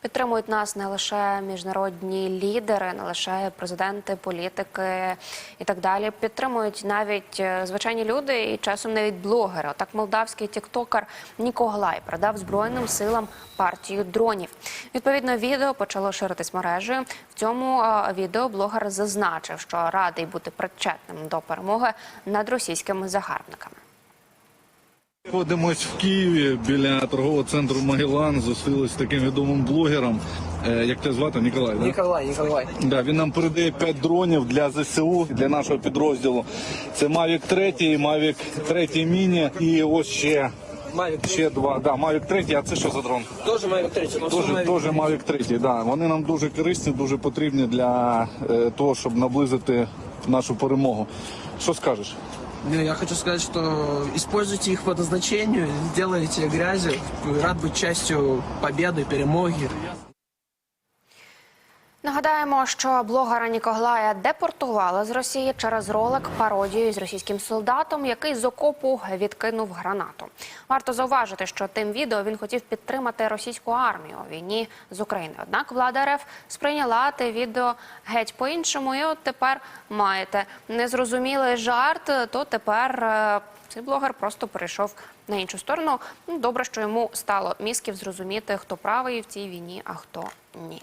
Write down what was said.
Підтримують нас не лише міжнародні лідери, не лише президенти, політики і так далі. Підтримують навіть е, звичайні люди і часом навіть блогери. Отак молдавський тіктокер Ніко Глай продав збройним силам партію дронів. Відповідно, відео почало ширитись мережею. В цьому е, відео блогер зазначив, що радий бути причетним до перемоги над російськими загарбниками. Знаходимось в Києві біля торгового центру Магелан. Зустрілися з таким відомим блогером. Е, як тебе звати? Ніколай, да? Николай, Николай. Да, він нам передає 5 дронів для ЗСУ, для нашого підрозділу. Це Mavic 3, Mavic 3 Mini і ось ще, Мавик ще два. Да, Mavic 3, а це що за дрон? тоже Мавик 3. но Дуже, Mavic дуже Mavic 3, да. Вони нам дуже корисні, дуже потрібні для е, того, щоб наблизити нашу перемогу. Що скажеш? Ну, Я хочу сказать, что используйте их по назначению, делайте грязи. Рад быть частью победы, перемоги. Нагадаємо, що блогера Нікоглая депортували з Росії через ролик пародію з російським солдатом, який з окопу відкинув гранату. Варто зауважити, що тим відео він хотів підтримати російську армію у війні з України. Однак влада РФ сприйняла те відео геть по-іншому. І от тепер маєте незрозумілий жарт. То тепер е, цей блогер просто перейшов на іншу сторону. Ну, добре, що йому стало мізків зрозуміти, хто правий в цій війні, а хто ні.